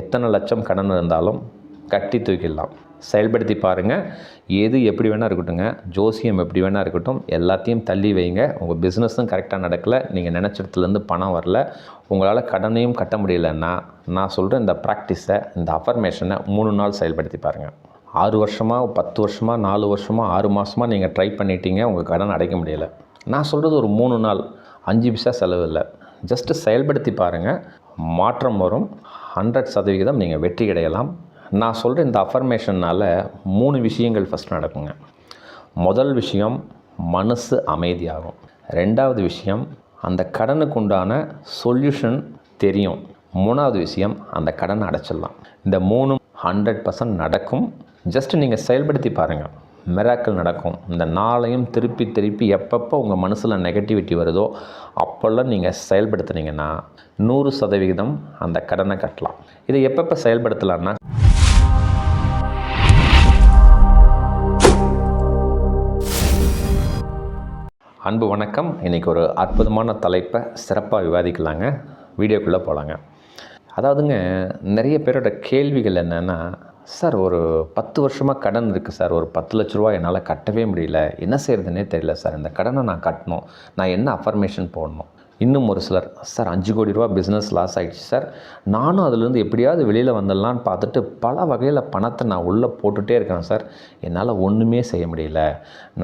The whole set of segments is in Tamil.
எத்தனை லட்சம் கடன் இருந்தாலும் கட்டி தூக்கிடலாம். செயல்படுத்தி பாருங்கள் எது எப்படி வேணால் இருக்கட்டுங்க ஜோசியம் எப்படி வேணால் இருக்கட்டும். எல்லாத்தையும் தள்ளி வைங்க. உங்கள் பிஸ்னஸும் கரெக்டாக நடக்கலை. நீங்கள் நினச்சிடத்துலேருந்து பணம் வரல. உங்களால் கடனையும் கட்ட முடியலன்னா நான் சொல்கிற இந்த ப்ராக்டிஸை இந்த அஃபர்மேஷனை மூணு நாள் செயல்படுத்தி பாருங்கள் ஆறு வருஷமாக பத்து வருஷமாக நாலு வருஷமாக ஆறு மாதமாக நீங்கள் ட்ரை பண்ணிட்டீங்க. உங்கள் கடன் அடைக்க முடியலை. நான் சொல்கிறது ஒரு மூணு நாள் அஞ்சு பைசா செலவு இல்லை. ஜஸ்ட்டு செயல்படுத்தி பாருங்கள் மாற்றம் வரும். ஹண்ட்ரட் சதவிகிதம் நீங்கள் வெற்றி அடையலாம். நான் சொல்கிற இந்த அஃபர்மேஷனால் மூணு விஷயங்கள் ஃபஸ்ட் நடக்குங்க. முதல் விஷயம் மனசு அமைதியாகும். ரெண்டாவது விஷயம் அந்த கடனுக்கு உண்டான சொல்யூஷன் தெரியும். மூணாவது விஷயம் அந்த கடனை அடைச்சிடலாம். இந்த மூணும் ஹண்ட்ரட் பர்சன்ட் நடக்கும். ஜஸ்ட் நீங்கள் செயல்படுத்தி பாருங்கள் மிராக்கள் நடக்கும். இந்த நாளையும் திருப்பி திருப்பி எப்பப்போ உங்கள் மனசில் நெகட்டிவிட்டி வருதோ அப்போல்லாம் நீங்கள் செயல்படுத்துனீங்கன்னா நூறு சதவிகிதம் அந்த கடனை கட்டலாம். இதை எப்பப்போ செயல்படுத்தலான்னா அன்பு வணக்கம். இன்றைக்கி ஒரு அற்புதமான தலைப்பை சிறப்பாக விவாதிக்கலாங்க. வீடியோக்குள்ளே போகலாங்க அதாவதுங்க நிறைய பேரோட கேள்விகள் என்னென்னா சார் ஒரு பத்து வருஷமாக கடன் இருக்குது சார். ஒரு பத்து லட்ச ரூபா என்னால் கட்டவே முடியல. என்ன செய்கிறதுனே தெரியல சார். இந்த கடனை நான் கட்டணும். நான் என்ன அஃபர்மேஷன் போடணும்? இன்னும் ஒரு சிலர் சார் அஞ்சு கோடி ரூபா பிஸ்னஸ் லாஸ் ஆகிடுச்சு சார். நானும் அதுலேருந்து எப்படியாவது வெளியில் வந்துடலான்னு பார்த்துட்டு பல வகையில் பணத்தை நான் உள்ளே போட்டுகிட்டே இருக்கிறேன் சார். என்னால் ஒன்றுமே செய்ய முடியல.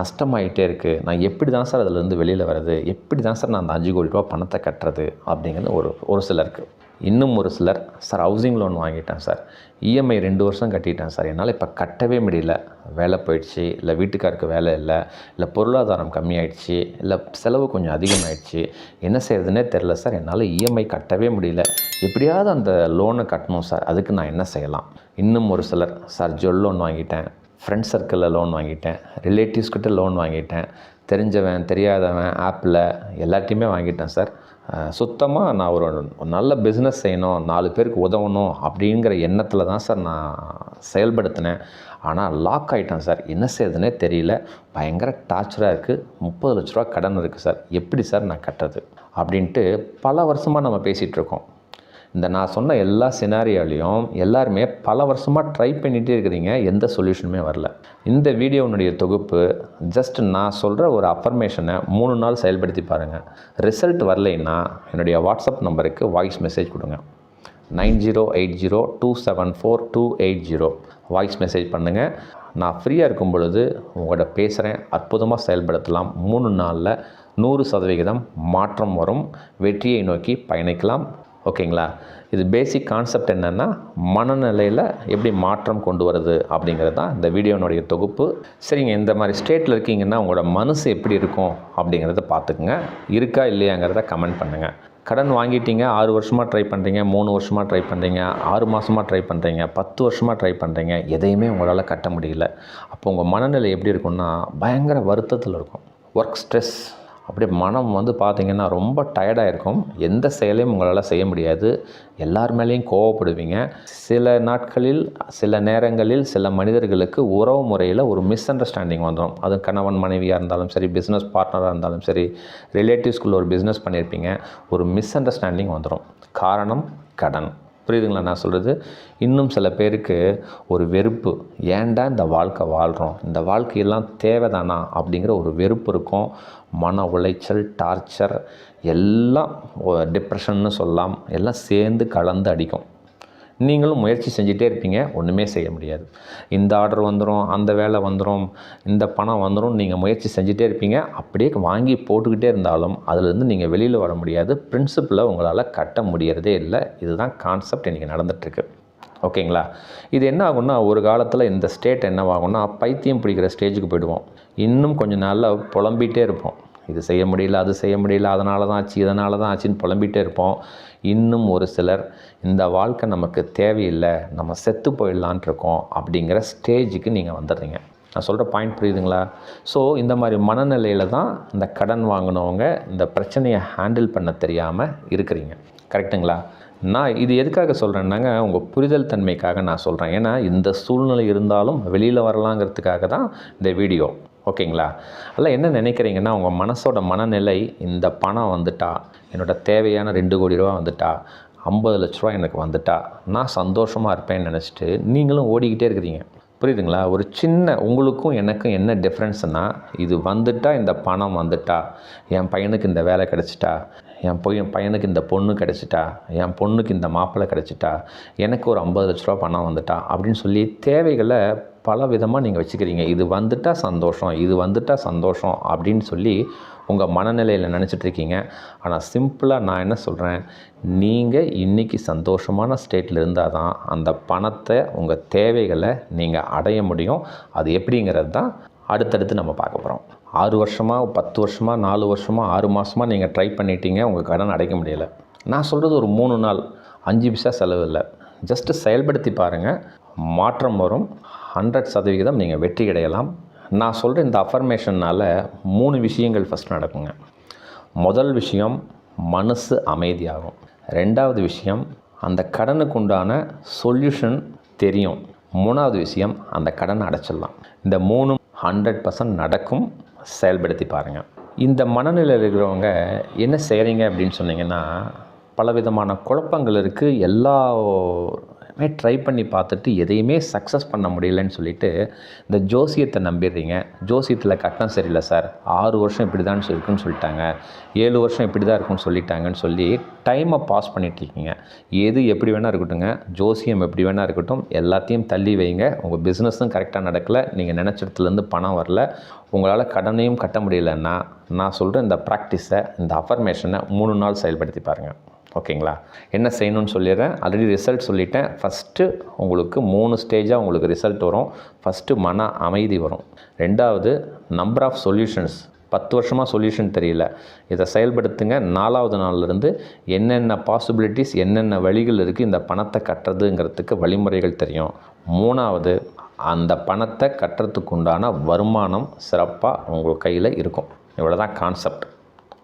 நஷ்டமாயிட்டே இருக்குது நான் எப்படி தான் சார் அதுலேருந்து வெளியில் வர்றது? எப்படி தான் சார் நான் அந்த அஞ்சு கோடி ரூபா பணத்தை கட்டுறது? அப்படிங்கிறது ஒரு ஒரு சிலருக்கு. இன்னும் ஒரு சிலர் சார் ஹவுசிங் லோன் வாங்கிட்டேன் சார். இஎம்ஐ ரெண்டு வருஷம் கட்டிட்டேன் சார். என்னால் இப்போ கட்டவே முடியல. வேலை போயிடுச்சு இல்லை வீட்டுக்காருக்கு வேலை இல்லை இல்லை பொருளாதாரம் கம்மியாயிடுச்சு இல்லை செலவு கொஞ்சம் அதிகமாகிடுச்சு என்ன செய்யறதுனே தெரில சார். என்னால் இஎம்ஐ கட்டவே முடியல. எப்படியாவது அந்த லோனை கட்டணும் சார். அதுக்கு நான் என்ன செய்யலாம்? இன்னும் ஒரு சிலர் சார் ஜுவல் லோன் வாங்கிட்டேன் ஃப்ரெண்ட்ஸ் சர்க்கிளில் லோன் வாங்கிட்டேன் ரிலேட்டிவ்ஸ்கிட்ட லோன் வாங்கிட்டேன். தெரிஞ்சவன் தெரியாதவன் ஆப்பில் எல்லாத்தையுமே வாங்கிட்டேன் சார். சுத்தமாக நான் ஒரு நல்ல பிஸ்னஸ் செய்யணும் நாலு பேருக்கு உதவணும் அப்படிங்கிற எண்ணத்தில் தான் சார் நான் செயல்படுத்தினேன். ஆனால் லாக் ஆகிட்டேன் சார். என்ன செய்யுதுன்னே தெரியல. பயங்கர டார்ச்சராக இருக்குது முப்பது லட்ச ரூபா கடன் இருக்குது சார். எப்படி சார் நான் கட்டுறது? அப்படின்ட்டு பல வருஷமாக நம்ம பேசிகிட்ருக்கோம் இந்த நான் சொன்ன எல்லா சினாரியாலையும் எல்லாருமே பல வருஷமாக ட்ரை பண்ணிகிட்டே இருக்கிறீங்க. எந்த சொல்யூஷனுமே வரல. இந்த வீடியோனுடைய தொகுப்பு ஜஸ்ட் நான் சொல்கிற ஒரு அஃபர்மேஷனை மூணு நாள் செயல்படுத்தி பாருங்கள் ரிசல்ட் வரலைன்னா என்னுடைய வாட்ஸ்அப் நம்பருக்கு வாய்ஸ் மெசேஜ் கொடுங்க. Nine zero eight zero two seven four two eight zero. Voice message பண்ணுங்கள் நான் ஃப்ரீயாக இருக்கும் பொழுது உங்களோட பேசுகிறேன் அற்புதமாக செயல்படுத்தலாம். மூணு நாளில் நூறு சதவிகிதம் மாற்றம் வரும். வெற்றியை நோக்கி பயணிக்கலாம். ஓகேங்களா இது பேசிக் கான்செப்ட் என்னென்னா மனநிலையில் எப்படி மாற்றம் கொண்டு வருது அப்படிங்கிறது தான் இந்த வீடியோனுடைய தொகுப்பு. சரிங்க இந்த மாதிரி ஸ்டேட்டில் இருக்கீங்கன்னா உங்களோட மனசு எப்படி இருக்கும் அப்படிங்கிறத பார்த்துக்குங்க. இருக்கா இல்லையாங்கிறத கமெண்ட் பண்ணுங்கள் கடன் வாங்கிட்டீங்க ஆறு வருஷமாக ட்ரை பண்ணுறீங்க மூணு வருஷமாக ட்ரை பண்ணுறீங்க ஆறு மாதமாக ட்ரை பண்ணுறீங்க பத்து வருஷமாக ட்ரை பண்ணுறீங்க எதையுமே உங்களால் கட்ட முடியல. அப்போ உங்கள் மனநிலை எப்படி இருக்கும்னா பயங்கர வருத்தத்தில் இருக்கும். ஒர்க் ஸ்ட்ரெஸ் அப்படியே மனம் வந்து பார்த்திங்கன்னா ரொம்ப டயர்டாக இருக்கும். எந்த செயலையும் உங்களால் செய்ய முடியாது. எல்லார் மேலேயும் கோவப்படுவீங்க. சில நாட்களில் சில நேரங்களில் சில மனிதர்களுக்கு உறவு முறையில் ஒரு மிஸ் அண்டர்ஸ்டாண்டிங் வந்துடும் அது கணவன் மனைவியாக இருந்தாலும் சரி பிஸ்னஸ் பார்ட்னராக இருந்தாலும் சரி ரிலேட்டிவ்ஸ்குள்ளே ஒரு பிஸ்னஸ் பண்ணியிருப்பீங்க ஒரு மிஸ் அண்டர்ஸ்டாண்டிங் வந்துடும் காரணம் கடன். புரியுதுங்களா நான் சொல்கிறது இன்னும் சில பேருக்கு ஒரு வெறுப்பு. ஏன்டா இந்த வாழ்க்கை வாழ்கிறோம் இந்த வாழ்க்கையெல்லாம் தேவைதானா? அப்படிங்கிற ஒரு வெறுப்பு இருக்கும். மன உளைச்சல் டார்ச்சர் எல்லாம் டிப்ரெஷன்னு சொல்லலாம் எல்லாம் சேர்ந்து கலந்து அடிக்கும். நீங்களும் முயற்சி செஞ்சுட்டே இருப்பீங்க. ஒன்றுமே செய்ய முடியாது. இந்த ஆர்டர் வந்துடும் அந்த வேலை வந்துடும் இந்த பணம் வந்துடும் நீங்கள் முயற்சி செஞ்சுட்டே இருப்பீங்க. அப்படியே வாங்கி போட்டுக்கிட்டே இருந்தாலும் அதுலேருந்து நீங்கள் வெளியில் வர முடியாது. பிரின்சிப்பில் உங்களால் கட்ட முடியறதே இல்லை. இதுதான் கான்செப்ட் இன்றைக்கி நடந்துகிட்ருக்கு ஓகேங்களா? இது என்ன ஆகும்னா ஒரு காலத்தில் இந்த ஸ்டேட் என்னவாகும்னா பைத்தியம் பிடிக்கிற ஸ்டேஜுக்கு போயிடுவோம். இன்னும் கொஞ்சம் நாளில் புலம்பிகிட்டே இருப்போம். இது செய்ய முடியல அது செய்ய முடியல அதனால தான் ஆச்சு இதனால தான் ஆச்சுன்னு புலம்பிகிட்டே இருப்போம். இன்னும் ஒரு சிலர் இந்த வாழ்க்கை நமக்கு தேவையில்லை நம்ம செத்து போயிடலான் இருக்கோம் அப்படிங்கிற ஸ்டேஜுக்கு நீங்கள் வந்துடுறீங்க. நான் சொல்கிற பாயிண்ட் புரியுதுங்களா? ஸோ இந்த மாதிரி மனநிலையில் தான் இந்த கடன் வாங்கினவங்க இந்த பிரச்சனையை ஹேண்டில் பண்ண தெரியாமல் இருக்கிறீங்க. கரெக்டுங்களா நான் இது எதுக்காக சொல்கிறேன்னாங்க உங்கள் புரிதல் தன்மைக்காக நான் சொல்கிறேன் ஏன்னா இந்த சூழ்நிலை இருந்தாலும் வெளியில் வரலாங்கிறதுக்காக தான் இந்த வீடியோ. ஓகேங்களா? அதில் என்ன நினைக்கிறீங்கன்னா உங்கள் மனசோட மனநிலை இந்த பணம் வந்துட்டா என்னோட தேவையான ரெண்டு கோடி ரூபா வந்துட்டா ஐம்பது லட்ச ரூபா எனக்கு வந்துட்டா நான் சந்தோஷமாக இருப்பேன்னு நினச்சிட்டு நீங்களும் ஓடிக்கிட்டே இருக்கிறீங்க. புரியுதுங்களா? ஒரு சின்ன உங்களுக்கும் எனக்கும் என்ன டிஃப்ரென்ஸ்னால் இது வந்துட்டா இந்த பணம் வந்துட்டா என் பையனுக்கு இந்த வேலை கிடச்சிட்டா என் பொய் பையனுக்கு இந்த பொண்ணு கிடச்சிட்டா என் பொண்ணுக்கு இந்த மாப்பிள்ளை கிடச்சிட்டா எனக்கு ஒரு ஐம்பது லட்ச ரூபா பணம் வந்துட்டா அப்படின்னு சொல்லி தேவைகளை பல விதமாக நீங்கள் வச்சுக்கிறீங்க. இது வந்துட்டால் சந்தோஷம் இது வந்துட்டால் சந்தோஷம் அப்படின்னு சொல்லி உங்கள் மனநிலையில் நினச்சிட்ருக்கீங்க ஆனால் சிம்பிளாக நான் என்ன சொல்கிறேன் நீங்கள் இன்றைக்கி சந்தோஷமான ஸ்டேட்டில் இருந்தால் தான் அந்த பணத்தை உங்கள் தேவைகளை நீங்கள் அடைய முடியும். அது எப்படிங்கிறது தான் அடுத்தடுத்து நம்ம பார்க்க போகிறோம் ஆறு வருஷமாக பத்து வருஷமாக நாலு வருஷமாக ஆறு மாதமாக நீங்கள் ட்ரை பண்ணிட்டீங்க. உங்கள் கடன் அடைக்க முடியலை. நான் சொல்கிறது ஒரு மூணு நாள் அஞ்சு பைசா செலவு இல்லை. ஜஸ்ட்டு செயல்படுத்தி பாருங்கள் மாற்றம் வரும். ஹண்ட்ரட் சதவிகிதம் நீங்கள் வெற்றி அடையலாம். நான் சொல்கிற இந்த அஃபர்மேஷன்னால் மூணு விஷயங்கள் ஃபஸ்ட் நடக்குங்க. முதல் விஷயம் மனசு அமைதியாகும். ரெண்டாவது விஷயம் அந்த கடனுக்கு உண்டான சொல்யூஷன் தெரியும். மூணாவது விஷயம் அந்த கடனை அடைச்சிடலாம். இந்த மூணும் ஹண்ட்ரட் பர்சன்ட் நடக்கும். செயல்படுத்தி பாருங்கள் இந்த மனநிலையில் இருக்கிறவங்க என்ன செய்கிறீங்க அப்படின்னு சொன்னீங்கன்னா பலவிதமான குழப்பங்கள் இருக்குது எல்லா எல்லாமே ட்ரை பண்ணி பார்த்துட்டு எதையுமே சக்ஸஸ் பண்ண முடியலன்னு சொல்லிட்டு இந்த ஜோசியத்தை நம்பிடுறீங்க. ஜோசியத்தில் கட்டணம் சரியில்லை சார் ஆறு வருஷம் இப்படி தான் இருக்குன்னு சொல்லிட்டாங்க. ஏழு வருஷம் இப்படி தான் இருக்குன்னு சொல்லிட்டாங்கன்னு சொல்லி டைமை பாஸ் பண்ணிகிட்ருக்கீங்க எது எப்படி வேணால் இருக்கட்டுங்க ஜோசியம் எப்படி வேணால் இருக்கட்டும். எல்லாத்தையும் தள்ளி வைங்க. உங்கள் பிஸ்னஸும் கரெக்டாக நடக்கலை. நீங்கள் நினச்ச இடத்துலேருந்து பணம் வரல. உங்களால் கடனையும் கட்ட முடியலன்னா நான் சொல்கிற இந்த ப்ராக்டிஸை இந்த அஃபர்மேஷனை மூணு நாள் செயல்படுத்தி பாருங்கள் ஓகேங்களா? என்ன செய்யணும்னு சொல்லிடுறேன். ஆல்ரெடி ரிசல்ட் சொல்லிட்டேன். ஃபஸ்ட்டு உங்களுக்கு மூணு ஸ்டேஜாக உங்களுக்கு ரிசல்ட் வரும். ஃபஸ்ட்டு மன அமைதி வரும். ரெண்டாவது நம்பர் ஆஃப் சொல்யூஷன்ஸ் பத்து வருஷமாக சொல்யூஷன் தெரியல. இதை செயல்படுத்துங்க. நாலாவது நாள்லேருந்து என்னென்ன பாசிபிலிட்டிஸ் என்னென்ன வழிகள் இருக்குது இந்த பணத்தை கட்டுறதுங்கிறதுக்கு வழிமுறைகள் தெரியும். மூணாவது அந்த பணத்தை கட்டுறதுக்கு உண்டான வருமானம் சிறப்பாக உங்கள் கையில் இருக்கும். இவ்வளோ தான் கான்செப்ட்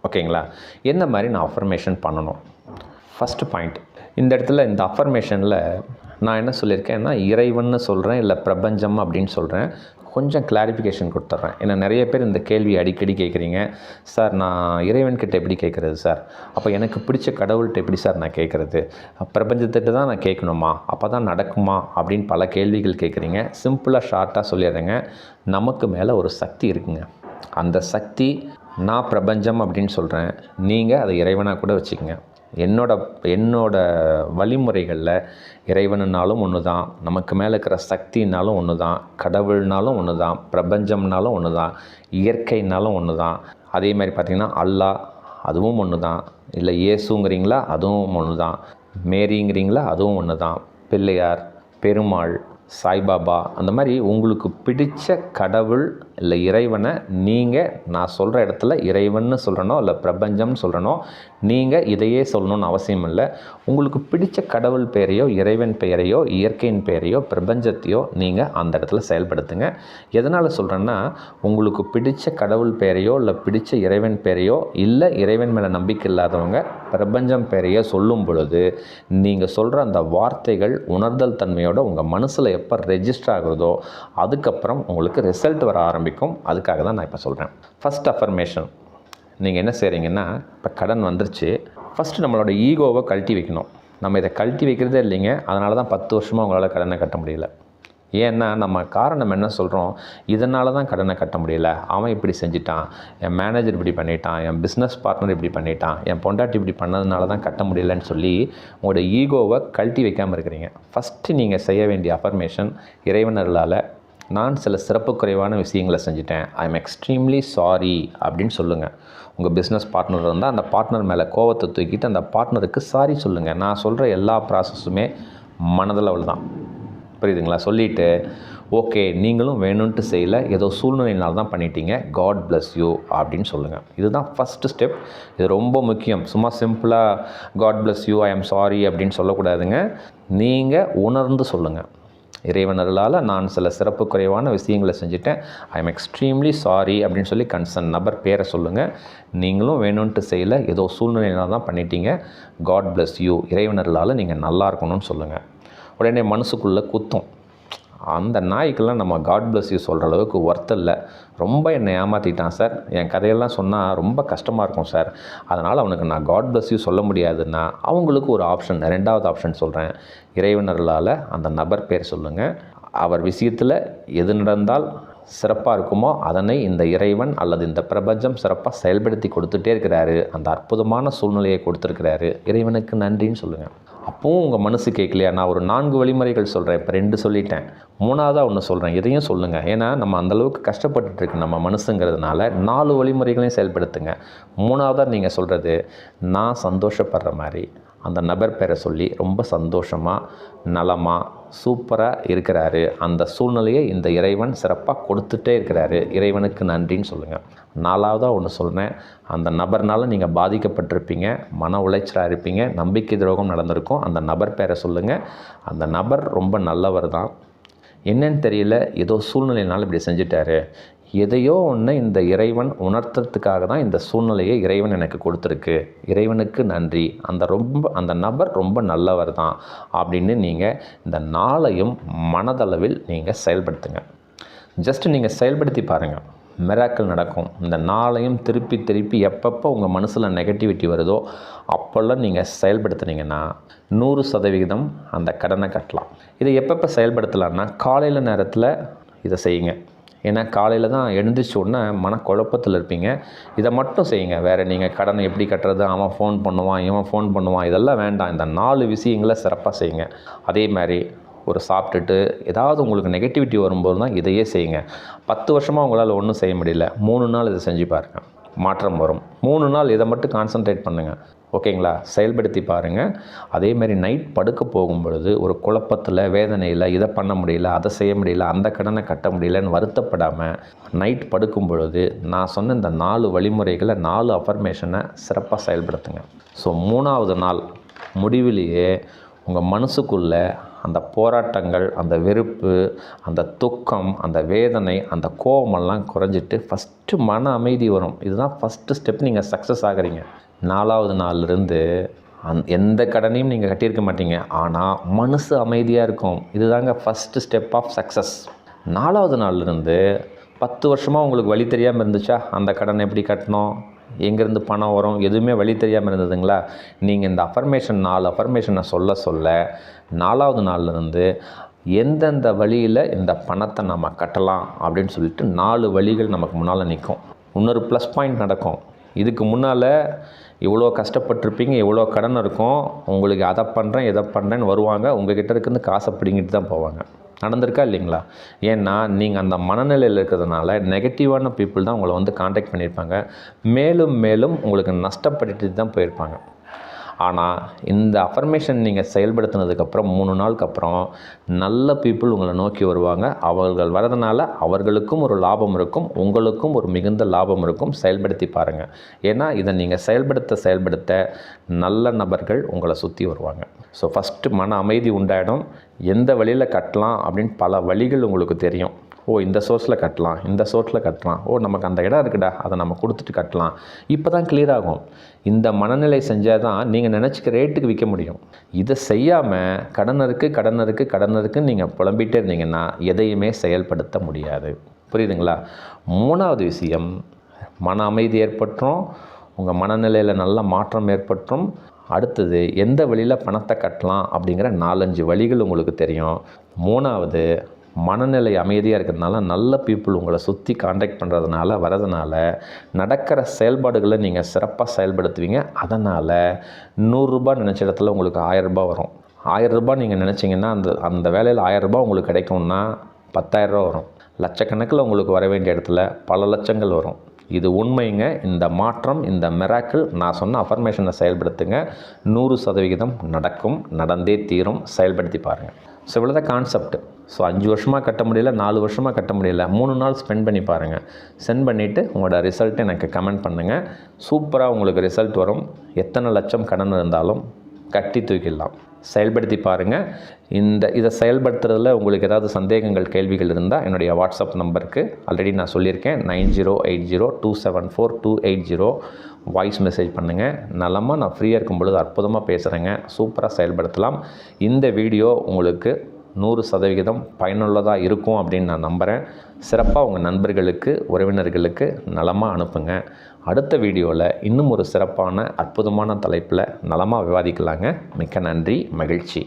ஓகேங்களா? என்ன மாதிரி நான் அஃபர்மேஷன் பண்ணணும்? ஃபஸ்ட்டு பாயிண்ட் இந்த இடத்துல இந்த அஃபர்மேஷனில் நான் என்ன சொல்லியிருக்கேன்னா இறைவன்னு சொல்கிறேன் இல்லை பிரபஞ்சம் அப்படின்னு சொல்கிறேன் கொஞ்சம் கிளாரிஃபிகேஷன் கொடுத்துட்றேன். ஏன்னா நிறைய பேர் இந்த கேள்வி அடிக்கடி கேட்குறீங்க. சார் நான் இறைவன்கிட்ட எப்படி கேட்குறது சார்? அப்போ எனக்கு பிடிச்ச கடவுள்கிட்ட எப்படி சார் நான் கேட்குறது? பிரபஞ்சத்திட்ட தான் நான் கேட்கணுமா? அப்போ தான் நடக்குமா? அப்படின்னு பல கேள்விகள் கேட்குறீங்க. சிம்பிளாக ஷார்ட்டாக சொல்லிடுறேங்க. நமக்கு மேலே ஒரு சக்தி இருக்குங்க. அந்த சக்தி நான் பிரபஞ்சம் அப்படின்னு சொல்கிறேன் நீங்கள் அதை இறைவனாக கூட வச்சுக்கோங்க. என்னோட என்னோட வழிமுறைகளில் இறைவனுனாலும் ஒன்று தான் நமக்கு மேலே இருக்கிற சக்தினாலும் ஒன்று தான் கடவுள்னாலும் ஒன்று தான் பிரபஞ்சம்னாலும் ஒன்று தான் இயற்கைனாலும் ஒன்று தான் அதே மாதிரி பார்த்திங்கன்னா அல்லாஹ் அதுவும் ஒன்று தான் இல்லை இயேசுங்கிறீங்களா அதுவும் ஒன்று தான் மேரிங்கிறீங்களா அதுவும் ஒன்று தான் பிள்ளையார் பெருமாள் சாய்பாபா அந்த மாதிரி உங்களுக்கு பிடித்த கடவுள் இல்லை இறைவனை நீங்கள் நான் சொல்கிற இடத்துல இறைவன்னு சொல்கிறனோ இல்லை பிரபஞ்சம்னு சொல்கிறனோ நீங்கள் இதையே சொல்லணும்னு அவசியம் இல்லை. உங்களுக்கு பிடித்த கடவுள் பெயரையோ இறைவன் பெயரையோ இயற்கையின் பெயரையோ பிரபஞ்சத்தையோ நீங்கள் அந்த இடத்துல செயல்படுத்துங்க. எதனால் சொல்கிறேன்னா உங்களுக்கு பிடிச்ச கடவுள் பெயரையோ இல்லை பிடித்த இறைவன் பெயரையோ இல்லை இறைவன் மேலே நம்பிக்கை இல்லாதவங்க பிரபஞ்சம் பெயரையோ சொல்லும் பொழுது நீங்கள் சொல்கிற அந்த வார்த்தைகள் உணர்தல் தன்மையோட உங்கள் மனசில் எப்போ ரெஜிஸ்டர் ஆகுறதோ அதுக்கப்புறம் உங்களுக்கு ரிசல்ட் வர ஆரம்பிக்கும். அதுக்காக தான் நான் இப்போ சொல்கிறேன் ஃபஸ்ட் அஃபர்மேஷன் நீங்கள் என்ன செய்கிறீங்கன்னா இப்போ கடன் வந்துருச்சு. ஃபஸ்ட்டு நம்மளோட ஈகோவை கழட்டி வைக்கணும். நம்ம இதை கழட்டி வைக்கிறதே இல்லைங்க. அதனால தான் பத்து வருஷமாக உங்களால் கடனை கட்ட முடியல. ஏன்னா நம்ம காரணம் என்ன சொல்கிறோம் இதனால தான் கடனை கட்ட முடியல. அவன் இப்படி செஞ்சிட்டான். என் மேனேஜர் இப்படி பண்ணிட்டான். என் பிஸ்னஸ் பார்ட்னர் இப்படி பண்ணிட்டான். என் பொண்டாட்டி இப்படி பண்ணதுனால தான் கட்ட முடியலன்னு சொல்லி உங்களோட ஈகோவை கழட்டி வைக்காமல் இருக்கிறீங்க. ஃபஸ்ட்டு நீங்கள் செய்ய வேண்டிய அஃபர்மேஷன் இறைவனர்களால் நான் சில சிறப்பு குறைவான விஷயங்களை செஞ்சுட்டேன். ஐ எம் எக்ஸ்ட்ரீம்லி சாரி அப்படின்னு சொல்லுங்கள் உங்கள் பிஸ்னஸ் பார்ட்னர் இருந்தால் அந்த பார்ட்னர் மேலே கோவத்தை தூக்கிட்டு அந்த பார்ட்னருக்கு சாரி சொல்லுங்கள் நான் சொல்கிற எல்லா ப்ராசஸுமே மனதளவில் தான் புரியுதுங்களா? சொல்லிவிட்டு ஓகே நீங்களும் வேணும்ன்ட்டு செய்யலை. ஏதோ சூழ்நிலையினால் தான் பண்ணிட்டீங்க. காட் பிளஸ் யூ அப்படின்னு சொல்லுங்கள் இதுதான் ஃபஸ்ட்டு ஸ்டெப் இது ரொம்ப முக்கியம். சும்மா சிம்பிளாக God bless you I am sorry அப்படின்னு சொல்லக்கூடாதுங்க. நீங்கள் உணர்ந்து சொல்லுங்கள் இறைவனர்களால் நான் சில சிறப்பு குறைவான விஷயங்களை செஞ்சுட்டேன். ஐ எம் எக்ஸ்ட்ரீம்லி சாரி அப்படின்னு சொல்லி கன்சர்ன் நபர் பேரை சொல்லுங்கள் நீங்களும் வேணும்ன்ட்டு செய்யலை. ஏதோ சூழ்நிலையினால தான் பண்ணிட்டீங்க. காட் பிளஸ் யூ இறைவனர்களால் நீங்கள் நல்லா இருக்கணும்னு சொல்லுங்கள் உடனே மனசுக்குள்ளே குத்தும். அந்த நாய்க்கெல்லாம் நம்ம காட் பிளஸ் யூ சொல்கிற அளவுக்கு ஒர்த் இல்லை. ரொம்ப என்னை ஏமாற்றிட்டான் சார் என் கதையெல்லாம் சொன்னால் ரொம்ப கஷ்டமாக இருக்கும் சார் அதனால் அவனுக்கு நான் காட் பிளஸ் யூ சொல்ல முடியாதுன்னா அவங்களுக்கு ஒரு ஆப்ஷன் ரெண்டாவது ஆப்ஷன் சொல்கிறேன் இறைவனர்களால் அந்த நபர் பேர் சொல்லுங்கள் அவர் விஷயத்தில் எது நடந்தால் சிறப்பாக இருக்குமோ அதனை இந்த இறைவன் அல்லது இந்த பிரபஞ்சம் சிறப்பாக செயல்படுத்தி கொடுத்துட்டே இருக்கிறாரு. அந்த அற்புதமான சூழ்நிலையை கொடுத்துருக்கிறாரு. இறைவனுக்கு நன்றின்னு சொல்லுங்கள் அப்பவும் உங்கள் மனசு கேட்கலையா? நான் ஒரு நான்கு வழிமுறைகள் சொல்கிறேன் இப்போ ரெண்டு சொல்லிட்டேன். மூணாவதாக ஒன்று சொல்கிறேன் இதையும் சொல்லுங்கள் ஏன்னா நம்ம அந்தளவுக்கு கஷ்டப்பட்டுருக்கு நம்ம மனசுங்கிறதுனால நாலு வழிமுறைகளையும் செயல்படுத்துங்க. மூணாவதாக நீங்கள் சொல்கிறது நான் சந்தோஷப்படுற மாதிரி அந்த நபர் பேரை சொல்லி ரொம்ப சந்தோஷமாக நலமாக சூப்பராக இருக்கிறாரு. அந்த சூழ்நிலையை இந்த இறைவன் சிறப்பாக கொடுத்துட்டே இருக்கிறாரு. இறைவனுக்கு நன்றின்னு சொல்லுங்கள் நாலாவதாக ஒன்று சொல்கிறேன் அந்த நபர்னால நீங்கள் பாதிக்கப்பட்டிருப்பீங்க. மன உளைச்சலாக இருப்பீங்க. நம்பிக்கை துரோகம் நடந்திருக்கும். அந்த நபர் பேரை சொல்லுங்கள் அந்த நபர் ரொம்ப நல்லவர் தான் என்னன்னு தெரியல. ஏதோ சூழ்நிலையினால இப்படி செஞ்சிட்டாரு. எதையோ ஒன்று இந்த இறைவன் உணர்த்துறதுக்காக தான் இந்த சூழ்நிலையை இறைவன் எனக்கு கொடுத்துருக்கு. இறைவனுக்கு நன்றி. அந்த ரொம்ப அந்த நபர் ரொம்ப நல்லவர் தான் அப்படின்னு நீங்கள் இந்த நாளையும் மனதளவில் நீங்கள் செயல்படுத்துங்க. ஜஸ்ட் நீங்கள் செயல்படுத்தி பாருங்கள் மிராக்கள் நடக்கும். இந்த நாளையும் திருப்பி திருப்பி எப்பப்போ உங்கள் மனசில் நெகட்டிவிட்டி வருதோ அப்போல்லாம் நீங்கள் செயல்படுத்துனீங்கன்னா நூறு சதவிகிதம் அந்த கடனை கட்டலாம். இதை எப்பப்போ செயல்படுத்தலான்னா காலையில் நேரத்தில் இதை செய்யுங்க. ஏன்னா காலையில் தான் எழுந்திரிச்ச உடனே மனக்குழப்பத்தில் இருப்பீங்க. இதை மட்டும் செய்யுங்க. வேறு நீங்கள் கடனை எப்படி கட்டுறது? அவன் ஃபோன் பண்ணுவான் இவன் ஃபோன் பண்ணுவான். இதெல்லாம் வேண்டாம். இந்த நாலு விஷயங்களை சிறப்பாக செய்யுங்க. அதே மாதிரி ஒரு சாப்பிட்டுட்டு ஏதாவது உங்களுக்கு நெகட்டிவிட்டி வரும்போது தான் இதையே செய்யுங்க. பத்து வருஷமாக உங்களால் ஒன்றும் செய்ய முடியல. மூணு நாள் இதை செஞ்சு பாருங்கள் மாற்றம் வரும். மூணு நாள் இதை மட்டும் கான்சன்ட்ரேட் பண்ணுங்கள் ஓகேங்களா? செயல்படுத்தி பாருங்கள் அதேமாரி நைட் படுக்க போகும் பொழுது ஒரு குழப்பத்தில் வேதனையில் இதை பண்ண முடியல அதை செய்ய முடியல அந்த கடனை கட்ட முடியலன்னு வருத்தப்படாமல் நைட் படுக்கும் பொழுது நான் சொன்ன இந்த நாலு வழிமுறைகளை நாலு அஃபர்மேஷனை சிறப்பாக செயல்படுத்துங்க. ஸோ மூணாவது நாள் முடிவிலேயே உங்கள் மனசுக்குள்ளே அந்த போராட்டங்கள் அந்த வெறுப்பு அந்த துக்கம் அந்த வேதனை அந்த கோபமெல்லாம் குறைஞ்சிட்டு ஃபஸ்ட்டு மன அமைதி வரும். இதுதான் ஃபஸ்ட்டு ஸ்டெப் நீங்கள் சக்ஸஸ் ஆகுறீங்க. நாலாவது நாள்லேருந்து அந் எந்த கடனையும் நீங்கள் கட்டியிருக்க மாட்டீங்க. ஆனால் மனசு அமைதியாக இருக்கும். இதுதாங்க ஃபஸ்ட்டு ஸ்டெப் ஆஃப் சக்ஸஸ் நாலாவது நாள்லேருந்து பத்து வருஷமாக உங்களுக்கு வழி தெரியாமல் இருந்துச்சா? அந்த கடன் எப்படி கட்டணும்? எங்கேருந்து பணம் வரும்? எதுவுமே வழி தெரியாமல் இருந்ததுங்களா? நீங்கள் இந்த அஃபர்மேஷன் நாலு அஃபர்மேஷனை சொல்ல சொல்ல நாலாவது நாள்லேருந்து எந்தெந்த வழியில் இந்த பணத்தை நம்ம கட்டலாம் அப்படின்னு சொல்லிட்டு நாலு வழிகள் நமக்கு முன்னால் நிற்கும் இன்னொரு ப்ளஸ் பாயிண்ட் நடக்கும். இதுக்கு முன்னால் இவ்வளோ கஷ்டப்பட்டிருப்பீங்க இவ்வளோ கடன் இருக்கும் உங்களுக்கு அதை பண்ணுறேன் இதை பண்ணுறேன்னு வருவாங்க உங்ககிட்ட இருக்கிறது காசை பிடிங்கிட்டு தான் போவாங்க. நடந்திருக்கா இல்லைங்களா? ஏன்னா நீங்கள் அந்த மனநிலையில் இருக்கிறதுனால நெகட்டிவான பீப்புள் தான் உங்களை வந்து காண்டாக்ட் பண்ணியிருப்பாங்க. மேலும் மேலும் உங்களுக்கு நஷ்டப்பட்டுட்டு தான் போயிருப்பாங்க. ஆனால் இந்த அஃபர்மேஷன் நீங்கள் செயல்படுத்தினதுக்கப்புறம் மூணு நாளுக்கு அப்புறம் நல்ல பீப்புள் உங்களை நோக்கி வருவாங்க. அவர்கள் வரதுனால அவர்களுக்கும் ஒரு லாபம் இருக்கும். உங்களுக்கும் ஒரு மிகுந்த லாபம் இருக்கும். செயல்படுத்தி பாருங்கள் ஏன்னா இதை நீங்கள் செயல்படுத்த செயல்படுத்த நல்ல நபர்கள் உங்களை சுற்றி வருவாங்க. ஸோ ஃபஸ்ட்டு மன அமைதி உண்டாயிடும். எந்த வழியில் கட்டலாம் அப்படின்னு பல வழிகள் உங்களுக்கு தெரியும். ஓ இந்த சோர்ஸில் கட்டலாம் இந்த சோர்ஸில் கட்டலாம். ஓ நமக்கு அந்த இடம் இருக்குடா அதை நம்ம கொடுத்துட்டு கட்டலாம். இப்போ தான் கிளியர் ஆகும். இந்த மனநிலை செஞ்சால் தான் நீங்கள் நினச்சிக்க ரேட்டுக்கு விற்க முடியும். இதை செய்யாமல் கடன் இருக்குது கடன் இருக்குது கடன் இருக்குன்னு நீங்கள் புலம்பிகிட்டே இருந்தீங்கன்னா எதையுமே செயல்படுத்த முடியாது. புரியுதுங்களா? மூணாவது விஷயம் மன அமைதி ஏற்பட்டுரும். உங்கள் மனநிலையில் நல்ல மாற்றம் ஏற்பட்டுரும். அடுத்தது எந்த வழியில் பணத்தை கட்டலாம் அப்படிங்கிற நாலஞ்சு வழிகள் உங்களுக்கு தெரியும். மூணாவது மனநிலை அமைதியாக இருக்கிறதுனால நல்ல பீப்புள் உங்களை சுற்றி காண்டாக்ட் பண்ணுறதுனால வரதுனால நடக்கிற செயல்பாடுகளை நீங்கள் சிறப்பாக செயல்படுத்துவீங்க. அதனால் நூறுரூபா நினச்ச இடத்துல உங்களுக்கு ஆயரரூபா வரும். ஆயரரூபா நீங்கள் நினச்சிங்கன்னா அந்த அந்த வேலையில் ஆயரரூபா உங்களுக்கு கிடைக்கும்னா பத்தாயிரரூபா வரும். லட்சக்கணக்கில் உங்களுக்கு வர வேண்டிய இடத்துல பல லட்சங்கள் வரும். இது உண்மைங்க. இந்த மாற்றம் இந்த மிராக்கிள் நான் சொன்ன அஃபர்மேஷனை செயல்படுத்துங்க. நூறு சதவிகிதம் நடக்கும் நடந்தே தீரும். செயல்படுத்தி பாருங்கள் ஸோ இவ்வளோதான் கான்செப்ட் ஸோ அஞ்சு வருஷமாக கட்ட முடியல நாலு வருஷமாக கட்ட முடியல. மூணு நாள் ஸ்பெண்ட் பண்ணி பாருங்கள் சென்ட் பண்ணிவிட்டு உங்களோட ரிசல்ட்டை எனக்கு கமெண்ட் பண்ணுங்கள் சூப்பராக உங்களுக்கு ரிசல்ட் வரும். எத்தனை லட்சம் கடன் இருந்தாலும் கட்டி தூக்கிடலாம். செயல்படுத்தி பாருங்கள் இந்த இதை செயல்படுத்துறதுல உங்களுக்கு ஏதாவது சந்தேகங்கள் கேள்விகள் இருந்தால் என்னுடைய வாட்ஸ்அப் நம்பருக்கு ஆல்ரெடி நான் சொல்லியிருக்கேன். Nine zero eight zero two seven four two eight zero. Voice message பண்ணுங்கள் நலமாக நான் ஃப்ரீயாக இருக்கும் பொழுது அற்புதமாக பேசுகிறேங்க சூப்பராக செயல்படுத்தலாம். இந்த வீடியோ உங்களுக்கு நூறு சதவிகிதம் பயனுள்ளதாக இருக்கும் அப்படின்னு நான் நம்புகிறேன் சிறப்பாக உங்கள் நண்பர்களுக்கு உறவினர்களுக்கு நலமாக அனுப்புங்க. அடுத்த வீடியோவில் இன்னும் ஒரு சிறப்பான அற்புதமான தலைப்பில் நலமாக விவாதிக்கலாங்க. மிக்க நன்றி மகிழ்ச்சி.